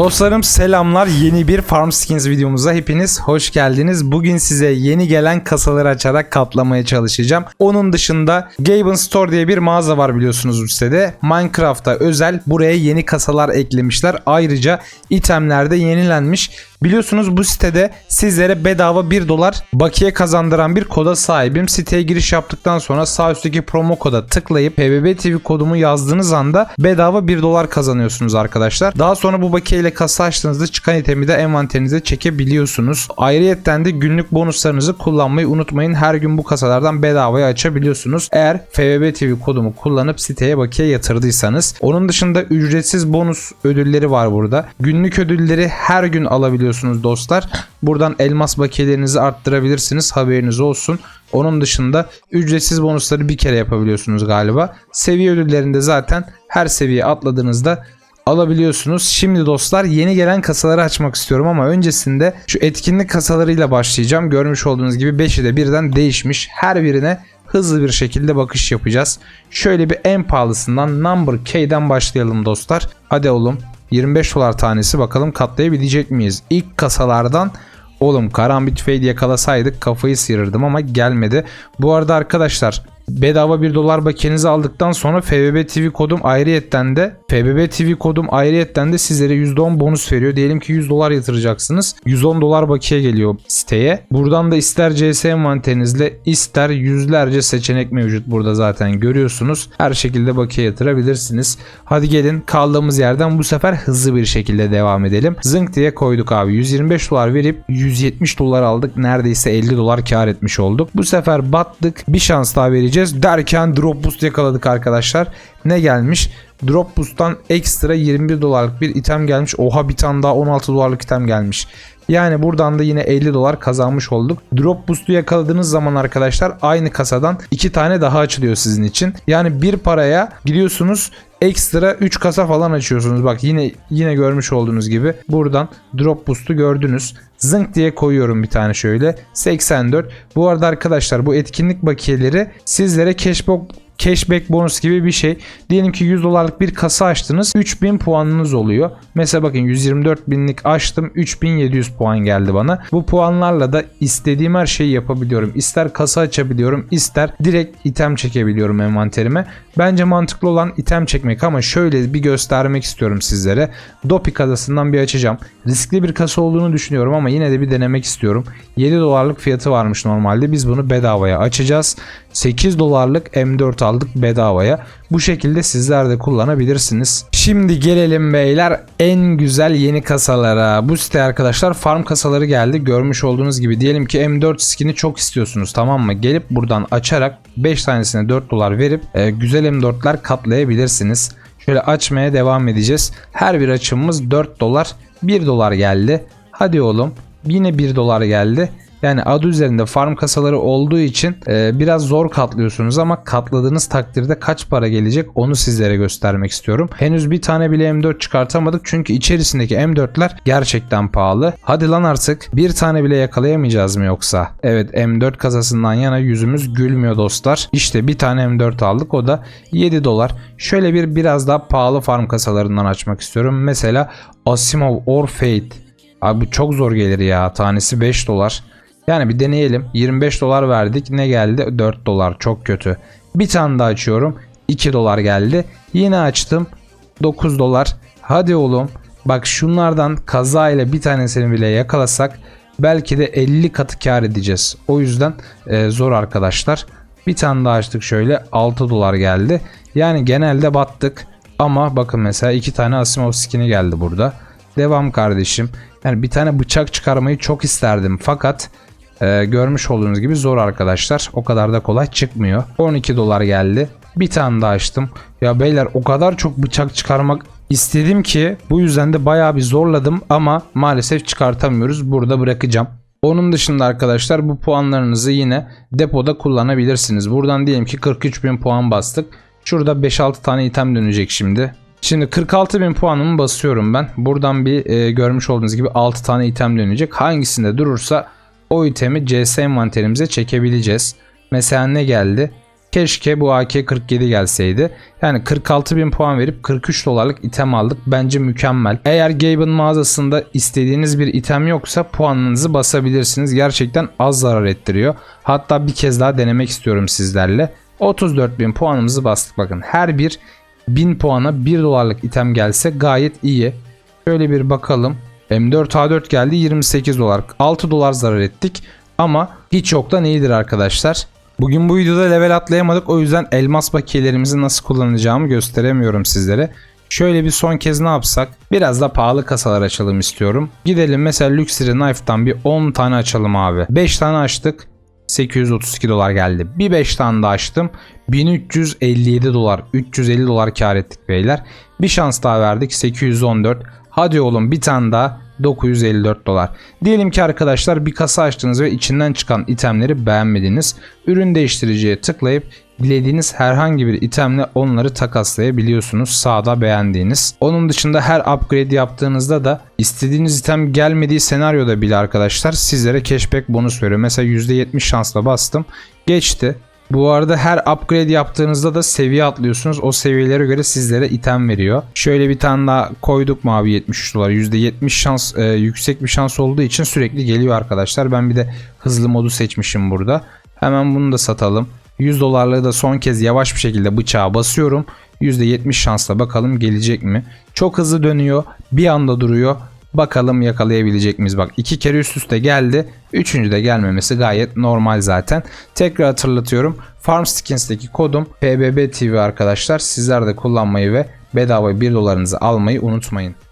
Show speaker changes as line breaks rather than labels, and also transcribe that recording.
Dostlarım selamlar. Yeni bir Farm Skins videomuza hepiniz hoş geldiniz. Bugün size yeni gelen kasaları açarak katlamaya çalışacağım. Onun dışında Gaben Store diye bir mağaza var biliyorsunuz bu sitede. Minecraft'a özel buraya yeni kasalar eklemişler. Ayrıca itemler de yenilenmiş. Biliyorsunuz bu sitede sizlere bedava 1 dolar bakiye kazandıran bir koda sahibim. Siteye giriş yaptıktan sonra sağ üstteki promo koda tıklayıp PBB TV kodumu yazdığınız anda bedava 1 dolar kazanıyorsunuz arkadaşlar. Daha sonra bu bakiye ile kasa açtığınızda çıkan itemi de envanterinize çekebiliyorsunuz. Ayrıyetten de günlük bonuslarınızı kullanmayı unutmayın. Her gün bu kasalardan bedavaya açabiliyorsunuz. Eğer FBB TV kodumu kullanıp siteye bakiye yatırdıysanız. Onun dışında ücretsiz bonus ödülleri var burada. Günlük ödülleri her gün alabiliyorsunuz dostlar. Buradan elmas bakiyelerinizi arttırabilirsiniz. Haberiniz olsun. Onun dışında ücretsiz bonusları bir kere yapabiliyorsunuz galiba. Seviye ödüllerinde zaten her seviye atladığınızda alabiliyorsunuz. Şimdi dostlar yeni gelen kasaları açmak istiyorum ama öncesinde şu etkinlik kasalarıyla başlayacağım. Görmüş olduğunuz gibi 5'i de birden değişmiş. Her birine hızlı bir şekilde bakış yapacağız. Şöyle bir en pahalısından Number K'den başlayalım dostlar. Hadi oğlum 25 dolar tanesi bakalım katlayabilecek miyiz? İlk kasalardan Oğlum karambit fade yakalasaydık kafayı sıyırırdım ama gelmedi. Bu arada arkadaşlar bedava 1 dolar bakiyenizi aldıktan sonra FBB TV kodum ayrıyetten de FBB TV kodum ayrıyetten de sizlere %10 bonus veriyor. Diyelim ki 100 dolar yatıracaksınız. 110 dolar bakiye geliyor siteye. Buradan da ister CS envanterinizle ister yüzlerce seçenek mevcut burada zaten görüyorsunuz. Her şekilde bakiye yatırabilirsiniz. Hadi gelin kaldığımız yerden bu sefer hızlı bir şekilde devam edelim. Zınk diye koyduk abi. 125 dolar verip 170 dolar aldık. Neredeyse 50 dolar kar etmiş olduk. Bu sefer battık. Bir şans daha vereceğiz derken drop boost yakaladık arkadaşlar. Ne gelmiş? Drop boost'tan ekstra 21 dolarlık bir item gelmiş. Oha bir tane daha 16 dolarlık item gelmiş. Yani buradan da yine 50 dolar kazanmış olduk. Drop boost'u yakaladığınız zaman arkadaşlar aynı kasadan 2 tane daha açılıyor sizin için. Yani bir paraya gidiyorsunuz ekstra 3 kasa falan açıyorsunuz. Bak yine yine görmüş olduğunuz gibi buradan drop boost'u gördünüz. Zınk diye koyuyorum bir tane şöyle. 84. Bu arada arkadaşlar bu etkinlik bakiyeleri sizlere cashback cashback bonus gibi bir şey. Diyelim ki 100 dolarlık bir kasa açtınız. 3000 puanınız oluyor. Mesela bakın 124 binlik açtım. 3700 puan geldi bana. Bu puanlarla da istediğim her şeyi yapabiliyorum. İster kasa açabiliyorum. ister direkt item çekebiliyorum envanterime. Bence mantıklı olan item çekmek ama şöyle bir göstermek istiyorum sizlere. Dopik adasından bir açacağım. Riskli bir kasa olduğunu düşünüyorum ama yine de bir denemek istiyorum. 7 dolarlık fiyatı varmış normalde. Biz bunu bedavaya açacağız. 8 dolarlık M4 aldık bedavaya. Bu şekilde sizler de kullanabilirsiniz. Şimdi gelelim beyler en güzel yeni kasalara. Bu site arkadaşlar farm kasaları geldi. Görmüş olduğunuz gibi diyelim ki M4 skin'i çok istiyorsunuz tamam mı? Gelip buradan açarak 5 tanesine 4 dolar verip e, güzel M4'ler katlayabilirsiniz. Şöyle açmaya devam edeceğiz. Her bir açımımız 4 dolar. 1 dolar geldi. Hadi oğlum yine 1 dolar geldi. Yani adı üzerinde farm kasaları olduğu için e, biraz zor katlıyorsunuz ama katladığınız takdirde kaç para gelecek onu sizlere göstermek istiyorum. Henüz bir tane bile M4 çıkartamadık çünkü içerisindeki M4'ler gerçekten pahalı. Hadi lan artık bir tane bile yakalayamayacağız mı yoksa? Evet M4 kasasından yana yüzümüz gülmüyor dostlar. İşte bir tane M4 aldık o da 7 dolar. Şöyle bir biraz daha pahalı farm kasalarından açmak istiyorum. Mesela Asimov or Fate. Abi bu çok zor gelir ya. Tanesi 5 dolar. Yani bir deneyelim. 25 dolar verdik. Ne geldi? 4 dolar. Çok kötü. Bir tane daha açıyorum. 2 dolar geldi. Yine açtım. 9 dolar. Hadi oğlum. Bak şunlardan kaza ile bir tanesini bile yakalasak belki de 50 katı kar edeceğiz. O yüzden e, zor arkadaşlar. Bir tane daha açtık şöyle 6 dolar geldi. Yani genelde battık. Ama bakın mesela iki tane Asimov skin'i geldi burada. Devam kardeşim. Yani bir tane bıçak çıkarmayı çok isterdim. Fakat ee, görmüş olduğunuz gibi zor arkadaşlar. O kadar da kolay çıkmıyor. 12 dolar geldi. Bir tane daha açtım. Ya beyler o kadar çok bıçak çıkarmak istedim ki bu yüzden de bayağı bir zorladım ama maalesef çıkartamıyoruz. Burada bırakacağım. Onun dışında arkadaşlar bu puanlarınızı yine depoda kullanabilirsiniz. Buradan diyelim ki 43.000 puan bastık. Şurada 5-6 tane item dönecek şimdi. Şimdi 46.000 puanımı basıyorum ben. Buradan bir e, görmüş olduğunuz gibi 6 tane item dönecek. Hangisinde durursa o itemi CS envanterimize çekebileceğiz. Mesela ne geldi? Keşke bu AK-47 gelseydi. Yani 46 bin puan verip 43 dolarlık item aldık. Bence mükemmel. Eğer Gaben mağazasında istediğiniz bir item yoksa puanınızı basabilirsiniz. Gerçekten az zarar ettiriyor. Hatta bir kez daha denemek istiyorum sizlerle. 34 bin puanımızı bastık bakın. Her bir 1000 puana 1 dolarlık item gelse gayet iyi. Şöyle bir bakalım. M4A4 geldi 28 dolar. 6 dolar zarar ettik. Ama hiç yoktan iyidir arkadaşlar. Bugün bu videoda level atlayamadık. O yüzden elmas bakiyelerimizi nasıl kullanacağımı gösteremiyorum sizlere. Şöyle bir son kez ne yapsak? Biraz da pahalı kasalar açalım istiyorum. Gidelim mesela Luxury Knife'dan bir 10 tane açalım abi. 5 tane açtık. 832 dolar geldi. Bir 5 tane daha açtım. 1357 dolar. 350 dolar kar ettik beyler. Bir şans daha verdik. 814. Hadi oğlum bir tane daha 954 dolar. Diyelim ki arkadaşlar bir kasa açtınız ve içinden çıkan itemleri beğenmediniz. Ürün değiştiriciye tıklayıp dilediğiniz herhangi bir itemle onları takaslayabiliyorsunuz sağda beğendiğiniz. Onun dışında her upgrade yaptığınızda da istediğiniz item gelmediği senaryoda bile arkadaşlar sizlere cashback bonus veriyor. Mesela %70 şansla bastım geçti. Bu arada her upgrade yaptığınızda da seviye atlıyorsunuz. O seviyelere göre sizlere item veriyor. Şöyle bir tane daha koyduk mu abi 73 dolar. %70 şans e, yüksek bir şans olduğu için sürekli geliyor arkadaşlar. Ben bir de hızlı modu seçmişim burada. Hemen bunu da satalım. 100 dolarlığı da son kez yavaş bir şekilde bıçağa basıyorum. %70 şansla bakalım gelecek mi? Çok hızlı dönüyor. Bir anda duruyor. Bakalım yakalayabilecek miyiz? Bak iki kere üst üste geldi. Üçüncü de gelmemesi gayet normal zaten. Tekrar hatırlatıyorum. Farm Skins'teki kodum PBBTV arkadaşlar. Sizler de kullanmayı ve bedava 1 dolarınızı almayı unutmayın.